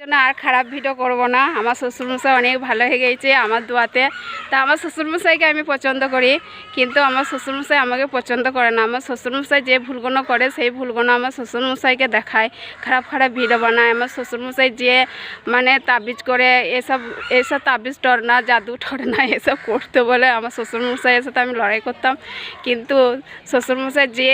জন্য আর খারাপ ভিডিও করব না। আমার শ্বশুরমশাই অনেক ভালো হয়ে গেছে আমার দোয়াতে। তা আমার শ্বশুরমশাইকে আমি পছন্দ করি, কিন্তু আমার শ্বশুরমশাই আমাকে পছন্দ করে না। আমার শ্বশুরমশাই যে ভুলগুলো করে, সেই ভুলগুলো আমার শ্বশুরমশাইকে দেখায়, খারাপ খারাপ ভিডিও বানায়। আমার শ্বশুরমশাই যে মানে তাবিজ করে, এসব এসব তাবিজ টর না, জাদু টর না, এসব করতে বলে আমার শ্বশুরমশাইয়ের সাথে আমি লড়াই করতাম। কিন্তু শ্বশুরমশাই যে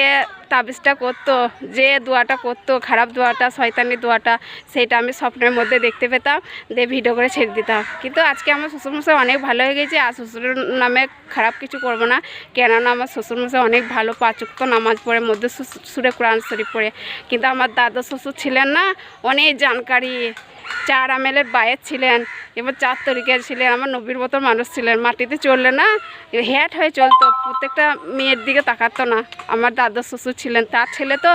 তাবিজটা করতো, যে দোয়াটা করতো, খারাপ দোয়াটা, শয়তানি দোয়াটা, সেটা আমি স্বপ্নের মধ্যে দেখতে পেতাম, দিয়ে ভিডিও করে ছেড়ে দিতাম। কিন্তু আজকে আমার শ্বশুরমশাই অনেক ভালো হয়ে গেছে, আর শ্বশুরের নামে খারাপ কিছু করব না, কেননা আমার শ্বশুরমশাই অনেক ভালো পাচুক্ত নামাজ পড়ে, মধ্যে সুরে কোরআন শরীফ পড়ে। কিন্তু আমার দাদা শ্বশুর ছিলেন না, অনেক জানকারি, চার আমেলের বায়ের ছিলেন এবার চার তরিকের ছিলেন আমার নবীর মতো মানুষ ছিলেন মাটিতে চললে না হ্যাট হয়ে চলতো। প্রত্যেকটা মেয়ের দিকে তাকাতো না। আমার দাদা শ্বশুর ছিলেন, তার ছেলে তো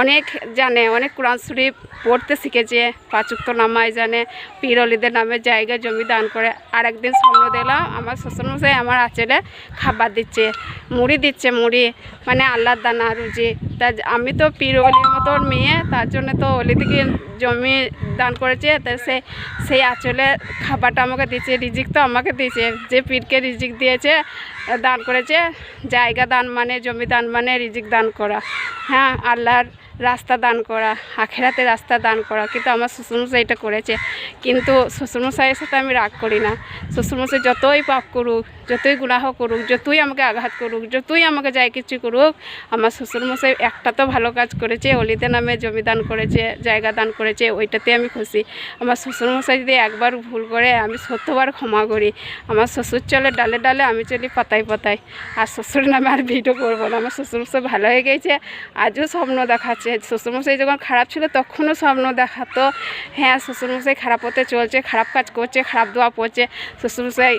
অনেক জানে, অনেক কোরআন শরীফ পড়তে শিখেছে পাচুক্ত নামায় জানে পীর অলিদের নামে জায়গা, জমি দান করে। আর একদিন স্বপ্ন দিলাম আমার শ্বশুরমশাই আমার আচলে খাবার দিচ্ছে, মুড়ি দিচ্ছে, মুড়ি মানে আল্লাহর দানা, রুজি। তা আমি তো পীর মতন মেয়ে, তার জন্য তো অলি থেকে জমি দান করেছে। তা সে সেই আঁচলে খাবারটা আমাকে দিয়েছে, রিজিক তো আমাকে দিয়েছে। যে পীরকে রিজিক দিয়েছে দান করেছে, জায়গা দান মানে জমি দান মানে রিজিক দান করা। হ্যাঁ আল্লাহর রাস্তা দান করা, আখেরাতে রাস্তা দান করা। কিন্তু আমার শ্বশুরমশাই এটা করেছে। কিন্তু শ্বশুরমশাইয়ের সাথে আমি রাগ করি না। শ্বশুরমশাই যতই পাপ করুক, যতই গুনাহ করুক, যতই আমাকে আঘাত করুক, যতই আমাকে যাই কিছু করুক, আমার শ্বশুরমশাই একটা তো ভালো কাজ করেছে অলিতে নামে জমি দান করেছে, জায়গা দান করেছে, ওইটাতে আমি খুশি। আমার শ্বশুরমশাই যদি একবার ভুল করে, আমি সত্যবার ক্ষমা করি। আমার শ্বশুর চলে ডালে ডালে, আমি চলি পাতায় পাতায়। আর শ্বশুর নামে আর ভিডিও করব না। আমার শ্বশুরমশাই ভালো হয়ে গেছে। আজও স্বপ্ন দেখাচ্ছে। শ্বশুরমশাই যখন খারাপ ছিল তখনও স্বপ্ন দেখাতো হ্যাঁ শ্বশুরমশাই খারাপ হতে চলছে, খারাপ কাজ করছে, খারাপ দোয়া পড়ছে, শ্বশুরমশাই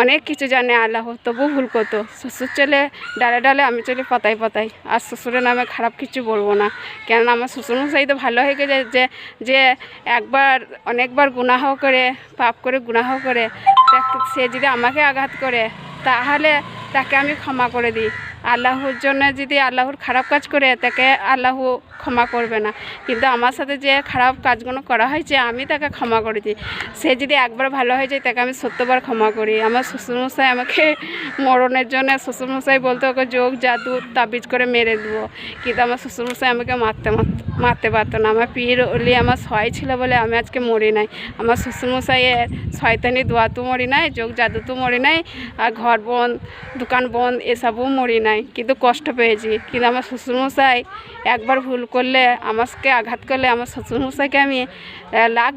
অনেক কিছু জানে আল্লাহ তবু ভুল করতো। শ্বশুর চলে, ডালে ডালে আমি চলে পাতায় পাতায়। আর শ্বশুরের নামে খারাপ কিছু বলব না। কেননা আমার শ্বশুরমশাই তো ভালো হয়ে গেছে যে যে একবার, অনেকবার গুনাহ করে, পাপ করে গুনাহ করে সে যদি আমাকে আঘাত করে, তাহলে তাকে আমি ক্ষমা করে দিই। আল্লাহর জন্য যদি আল্লাহর খারাপ কাজ করে, তাকে আল্লাহ ক্ষমা করবে না। কিন্তু আমার সাথে যে খারাপ কাজগুলো করা হয়েছে আমি তাকে ক্ষমা করে দিই। সে যদি একবার ভালো হয়ে যায়, তাকে আমি সত্যবার ক্ষমা করি। আমার শ্বশুরমশাই আমাকে মরণের জন্য, শ্বশুরমশাই বলতো, ওকে যোগ, জাদু, তাবিজ করে মেরে দেবো। কিন্তু আমার শ্বশুরমশাই আমাকে মারতে মারতে পারতো না। আমার পীর অলি আমার সয় ছিল বলে আমি আজকে মরি নাই। আমার শ্বশুরমশাইয়ের শয়তানি দোয়া তো মরি নাই, যোগ জাদু তো মরি নাই, আর ঘর বন্ধ দোকান বন্ধ এসবও মরি নাই। কিন্তু কষ্ট পেয়েছি। কিন্তু আমার শ্বশুরমশাই একবার ভুল করলে আমাকে আঘাত করলে আমার শ্বশুর শ্বশুরমশাইকে আমি লাখ